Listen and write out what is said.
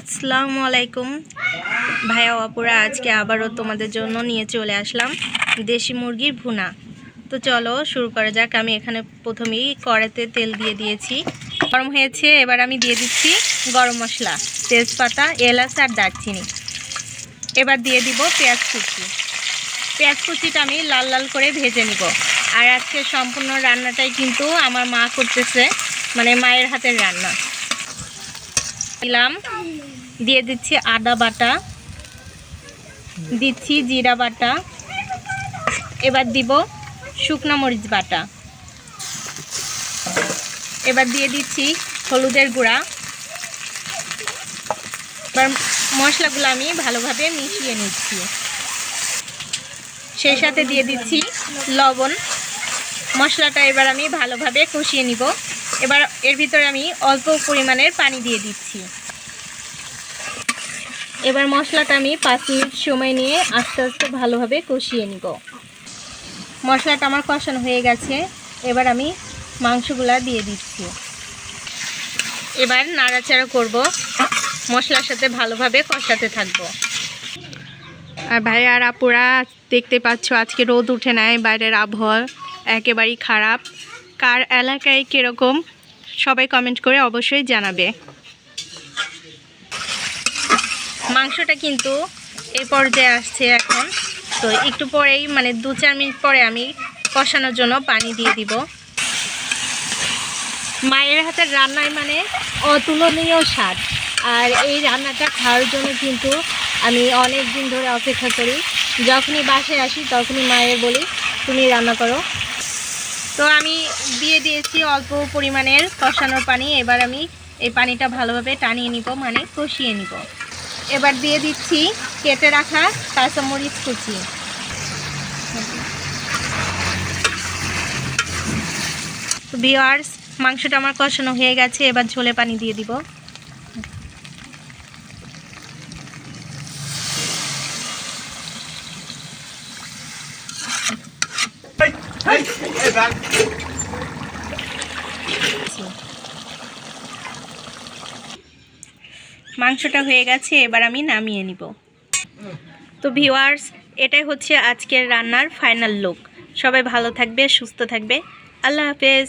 আসসালামু আলাইকুম। ভাইয়া অপুরা, আজকে আবারও তোমাদের জন্য নিয়ে চলে আসলাম দেশি মুরগির ভুনা। তো চলো শুরু করা যাক। আমি এখানে প্রথমেই কড়াইতে তেল দিয়ে দিয়েছি। গরম হয়েছে, এবার আমি দিয়ে দিচ্ছি গরম মশলা, তেজপাতা, এলাচ আর দারচিনি। এবার দিয়ে দিব পেঁয়াজ কুচি। পেঁয়াজ কুচিটা আমি লাল লাল করে ভেজে নিব। আর আজকে সম্পূর্ণ রান্নাটাই কিন্তু আমার মা করতেছে মানে মায়ের হাতের রান্না। দিলাম। দিয়ে দিচ্ছি আদা বাটা। দিচ্ছি জিরা বাটা। এবার দিব শুকনো মরিচ বাটা। এবার দিয়ে দিচ্ছি হলুদের গুঁড়া। এবার মশলাগুলো আমি ভালোভাবে মিশিয়ে নিচ্ছি। সেই সাথে দিয়ে দিচ্ছি লবণ। মশলাটা এবার আমি ভালোভাবে কষিয়ে নিব। এবার এর ভিতরে আমি অল্প পরিমাণের পানি দিয়ে দিচ্ছি। এবার মশলাটা আমি পাঁচ মিনিট সময় নিয়ে আস্তে আস্তে ভালোভাবে কষিয়ে নিব। মশলাটা আমার কষানো হয়ে গেছে। এবার আমি মাংসগুলা দিয়ে দিচ্ছি। এবার নাড়াচাড়া করব। মশলার সাথে ভালোভাবে কষাতে থাকব। আর ভাই আর আপুরা দেখতে পাচ্ছ, আজকে রোদ উঠে নেয় বাইরের আবহাওয়া একেবারেই খারাপ। কার এলাকায় কীরকম, সবাই কমেন্ট করে অবশ্যই জানাবে। মাংসটা কিন্তু এই পর্যায়ে আসছে এখন। তো একটু পরেই মানে দু চার মিনিট পরে আমি কষানোর জন্য পানি দিয়ে দিব। মায়ের হাতের রান্নায় মানে অতুলনীয় স্বাদ। আর এই রান্নাটা খাওয়ার জন্য কিন্তু আমি অনেক দিন ধরে অপেক্ষা করি। যখনই বাসায় আসি, তখনই মায়ের বলি, তুমি রান্না করো। তো আমি দিয়ে দিয়েছি অল্প পরিমাণের কষানোর পানি। এবার আমি এই পানিটা ভালোভাবে টানিয়ে নিব মানে কষিয়ে নিব। এবার দিয়ে দিচ্ছি কেটে রাখা কাঁচামরিচ কুচি। ভিওয়ার্স মাংসটা আমার কষানো হয়ে গেছে, এবার ঝোলে পানি দিয়ে দিব। মাংসটা হয়ে গেছে, এবার আমি নামিয়ে নিব। তো ভিওয়ার্স এটাই হচ্ছে আজকের রান্নার ফাইনাল লুক। সবাই ভালো থাকবে, সুস্থ থাকবে। আল্লাহ হাফেজ।